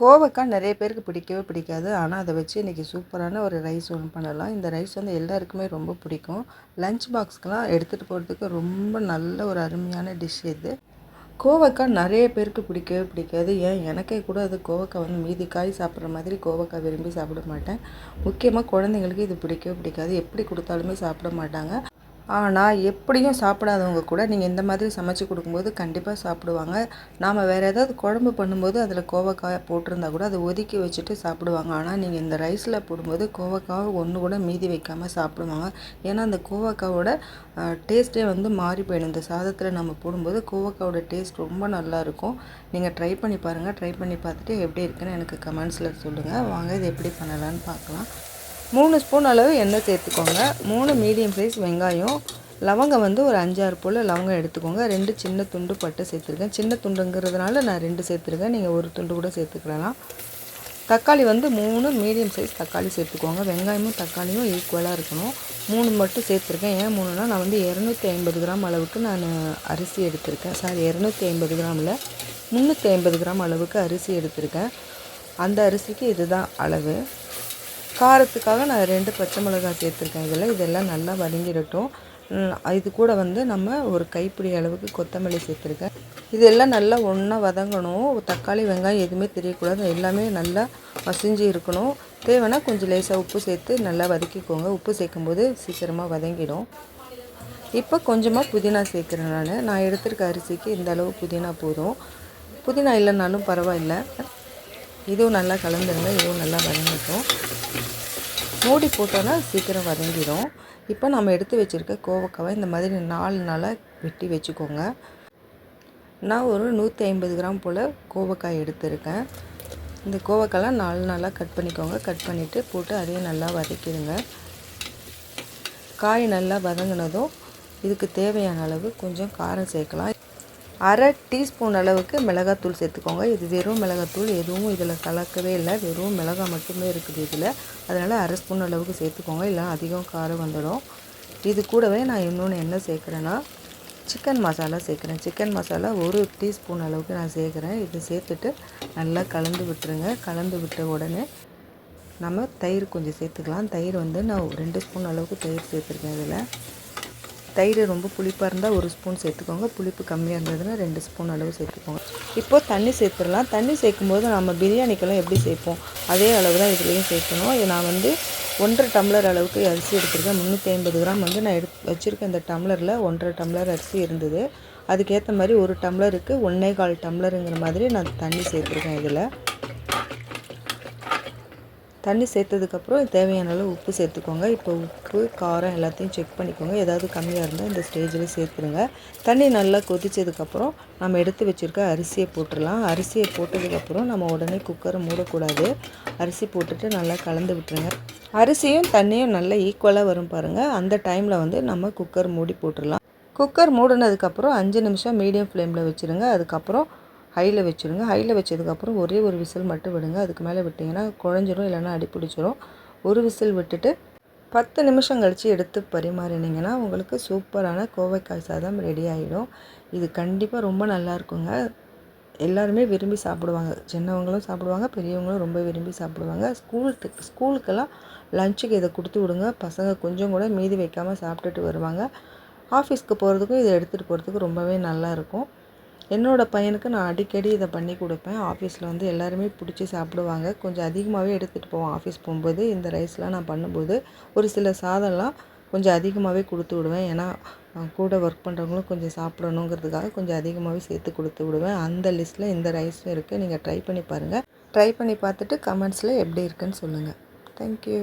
கோவக்காய் நிறைய பேருக்கு பிடிக்கவே பிடிக்காது. ஆனால் அதை வச்சு இன்றைக்கி சூப்பரான ஒரு ரைஸ் ஒன்று பண்ணலாம். இந்த ரைஸ் வந்து எல்லாருக்குமே ரொம்ப பிடிக்கும். லஞ்ச் பாக்ஸ்க்கெலாம் எடுத்துகிட்டு போகிறதுக்கு ரொம்ப நல்ல ஒரு அருமையான டிஷ் இது. கோவக்காய் நிறைய பேருக்கு பிடிக்கவே பிடிக்காது. ஏன்? எனக்கே கூட அது கோவக்காய் வந்து மீதி காய் சாப்பிட்ற மாதிரி கோவக்காய் விரும்பி சாப்பிட மாட்டேன். முக்கியமாக குழந்தைங்களுக்கு இது பிடிக்கவே பிடிக்காது. எப்படி கொடுத்தாலுமே சாப்பிட மாட்டாங்க. ஆனால் எப்படியும் சாப்பிடாதவங்க கூட நீங்கள் இந்த மாதிரி சமைச்சு கொடுக்கும்போது கண்டிப்பாக சாப்பிடுவாங்க. நாம் வேறு ஏதாவது குழம்பு பண்ணும்போது அதில் கோவக்காய் போட்டிருந்தா கூட அதை ஒதுக்கி வச்சுட்டு சாப்பிடுவாங்க. ஆனால் நீங்கள் இந்த ரைஸில் போடும்போது கோவக்காய் ஒன்று கூட மீதி வைக்காமல் சாப்பிடுவாங்க. ஏன்னா அந்த கோவக்காவோட டேஸ்ட்டே வந்து மாறி போயிடும். இந்த சாதத்தில் நம்ம போடும்போது கோவக்காவோட டேஸ்ட் ரொம்ப நல்லாயிருக்கும் நீங்கள் ட்ரை பண்ணி பாருங்கள் ட்ரை பண்ணி பார்த்துட்டு எப்படி இருக்குன்னு எனக்கு கமெண்ட்ஸில் சொல்லுங்கள் வாங்க இது எப்படி பண்ணலான்னு பார்க்கலாம். மூணு ஸ்பூன் அளவு எண்ணெய் சேர்த்துக்கோங்க. மூணு மீடியம் சைஸ் வெங்காயம். லவங்கம் வந்து ஒரு அஞ்சாறு போல் லவங்கம் எடுத்துக்கோங்க. ரெண்டு சின்ன துண்டு பட்டு சேர்த்துருக்கேன். சின்ன துண்டுங்கிறதுனால நான் ரெண்டு சேர்த்துருக்கேன். நீங்கள் ஒரு துண்டு கூட சேர்த்துக்கலாம். தக்காளி வந்து மூணு மீடியம் சைஸ் தக்காளி சேர்த்துக்கோங்க. வெங்காயமும் தக்காளியும் ஈக்குவலாக இருக்கணும். மூணு மட்டும் சேர்த்துருக்கேன். ஏன் மூணுனா நான் வந்து இரநூத்தி ஐம்பது கிராம் அளவுக்கு நான் அரிசி எடுத்திருக்கேன். சாரி இரநூத்தி ஐம்பது கிராமில் முந்நூற்றி ஐம்பது கிராம் அளவுக்கு அரிசி எடுத்திருக்கேன். அந்த அரிசிக்கு இதுதான் அளவு. காரத்துக்காக நான் ரெண்டு பச்சை மிளகாய் சேர்த்துருக்கேன் இதில். இதெல்லாம் நல்லா வதங்கிடட்டும். இது கூட வந்து நம்ம ஒரு கைப்பிடி அளவுக்கு கொத்தமல்லி சேர்த்துருக்கேன். இதெல்லாம் நல்லா ஒன்றா வதங்கணும். தக்காளி வெங்காயம் எதுவுமே தெரியக்கூடாது. எல்லாமே நல்லா மசிஞ்சு இருக்கணும். தேவைன்னா கொஞ்சம் லேசாக உப்பு சேர்த்து நல்லா வதக்கிக்கோங்க. உப்பு சேர்க்கும்போது சீக்கிரமாக வதங்கிடும். இப்போ கொஞ்சமாக புதினா சேர்க்குறேன் நான். நான் எடுத்துருக்க அரிசிக்கு இந்த அளவு புதினா போதும். புதினா இல்லைனாலும் பரவாயில்ல. இதுவும் நல்லா கலந்துருங்க. இதுவும் நல்லா வதங்கட்டும். மூடி போட்டோன்னா சீக்கிரம் வதங்கிடும். இப்போ நம்ம எடுத்து வச்சுருக்க கோவக்காவை இந்த மாதிரி நாலு நாளாக வெட்டி வச்சுக்கோங்க. நான் ஒரு நூற்றி ஐம்பது கிராம் போல் கோவக்காய் எடுத்திருக்கேன். இந்த கோவக்காயெலாம் நாலு நாளாக கட் பண்ணிக்கோங்க. கட் பண்ணிவிட்டு போட்டு அதையும் நல்லா வதக்கிடுங்க. காய் நல்லா வதங்கினதும் இதுக்கு தேவையான அளவு கொஞ்சம் காரம் சேர்க்கலாம். அரை டீஸ்பூன் அளவுக்கு மிளகாத்தூள் சேர்த்துக்கோங்க. இது வெறும் மிளகாத்தூள் எதுவும் இதில் கலக்கவே இல்லை. வெறும் மிளகாய் மட்டுமே இருக்குது இதில். அதனால் அரை ஸ்பூன் அளவுக்கு சேர்த்துக்கோங்க. இல்லை அதிகம் காரம் வந்துடும். இது கூடவே நான் இன்னொன்று என்ன சேர்க்குறேன்னா சிக்கன் மசாலா சேர்க்குறேன். சிக்கன் மசாலா ஒரு டீஸ்பூன் அளவுக்கு நான் சேர்க்குறேன். இது சேர்த்துட்டு நல்லா கலந்து விட்டுருங்க. கலந்து விட்ட உடனே நம்ம தயிர் கொஞ்சம் சேர்த்துக்கலாம். தயிர் வந்து நான் ரெண்டு ஸ்பூன் அளவுக்கு தயிர் சேர்த்துருக்கேன் இதில். தயிர் ரொம்ப புளிப்பாக இருந்தால் ஒரு ஸ்பூன் சேர்த்துக்கோங்க. புளிப்பு கம்மியாக இருந்ததுன்னா ரெண்டு ஸ்பூன் அளவு சேர்த்துக்கோங்க. இப்போது தண்ணி சேர்த்துடலாம். தண்ணி சேர்க்கும்போது நம்ம பிரியாணிக்கெல்லாம் எப்படி சேர்ப்போம்? அதே அளவு தான் இதுலேயும் சேர்க்கணும். நான் வந்து ஒன்றரை டம்ளர் அளவுக்கு அரிசி எடுத்துருக்கேன். முந்நூற்றி ஐம்பது கிராம் வந்து நான் எடுத்து வச்சுருக்கேன் இந்த டம்ளரில் ஒன்றரை டம்ளர் அரிசி இருந்தது. அதுக்கேற்ற மாதிரி ஒரு டம்ளருக்கு ஒன்றே கால் டம்ளருங்கிற மாதிரி நான் தண்ணி சேர்த்துருக்கேன் இதில். தண்ணி சேர்த்ததுக்கப்புறம் தேவையான அளவு உப்பு சேர்த்துக்கோங்க. இப்போ உப்பு காரம் எல்லாத்தையும் செக் பண்ணிக்கோங்க. ஏதாவது கம்மியாக இருந்தால் இந்த ஸ்டேஜில் சேர்த்துருங்க. தண்ணி நல்லா கொதித்ததுக்கப்புறம் நம்ம எடுத்து வச்சுருக்க அரிசியை போட்டுடலாம். அரிசியை போட்டதுக்கப்புறம் நம்ம உடனே குக்கரை மூடக்கூடாது. அரிசி போட்டுட்டு நல்லா கலந்து விட்டுருங்க. அரிசியும் தண்ணியும் நல்லா ஈக்குவலாக வரும் பாருங்கள் அந்த டைமில் வந்து நம்ம குக்கர் மூடி போட்டுடலாம். குக்கர் மூடினதுக்கப்புறம் அஞ்சு நிமிஷம் மீடியம் ஃப்ளேமில் வச்சுருங்க. அதுக்கப்புறம் ஹையில் வச்சுருங்க ஹையில் வச்சதுக்கப்புறம் ஒரே ஒரு விசில் மட்டும் விடுங்க. அதுக்கு மேலே விட்டிங்கன்னா குழஞ்சிரும் இல்லைன்னா அடி பிடிச்சிரும் ஒரு விசில் விட்டுட்டு பத்து நிமிஷம் கழித்து எடுத்து பரிமாறினீங்கன்னா உங்களுக்கு சூப்பரான கோவைக்காய் சாதம் ரெடி ஆகிடும் இது கண்டிப்பாக ரொம்ப நல்லா இருக்குங்க. எல்லாருமே விரும்பி சாப்பிடுவாங்க. சின்னவங்களும் சாப்பிடுவாங்க பெரியவங்களும் ரொம்ப விரும்பி சாப்பிடுவாங்க. ஸ்கூலுக்கு ஸ்கூலுக்கெல்லாம் லஞ்சுக்கு இதை கொடுத்து விடுங்க. பசங்க கொஞ்சம் கூட மீதி வைக்காமல் சாப்பிட்டுட்டு வருவாங்க. ஆஃபீஸ்க்கு போகிறதுக்கும் இதை எடுத்துகிட்டு போகிறதுக்கு ரொம்பவே நல்லாயிருக்கும் என்னோடய பையனுக்கு நான் அடிக்கடி இதை பண்ணி கொடுப்பேன். ஆஃபீஸில் வந்து எல்லாருமே பிடிச்சி சாப்பிடுவாங்க. கொஞ்சம் அதிகமாகவே எடுத்துகிட்டு போவோம். ஆஃபீஸ் போகும்போது இந்த ரைஸ்லாம் நான் பண்ணும்போது ஒரு சில சாதம்லாம் கொஞ்சம் அதிகமாகவே கொடுத்து விடுவேன். ஏன்னா கூட ஒர்க் பண்ணுறவங்களும் கொஞ்சம் சாப்பிடணுங்கிறதுக்காக கொஞ்சம் அதிகமாகவே சேர்த்து கொடுத்து விடுவேன். அந்த லிஸ்ட்டில் இந்த ரைஸும் இருக்குது நீங்கள் ட்ரை பண்ணி பாருங்கள் ட்ரை பண்ணி பார்த்துட்டு கமெண்ட்ஸில் எப்படி இருக்குன்னு சொல்லுங்கள் தேங்க்யூ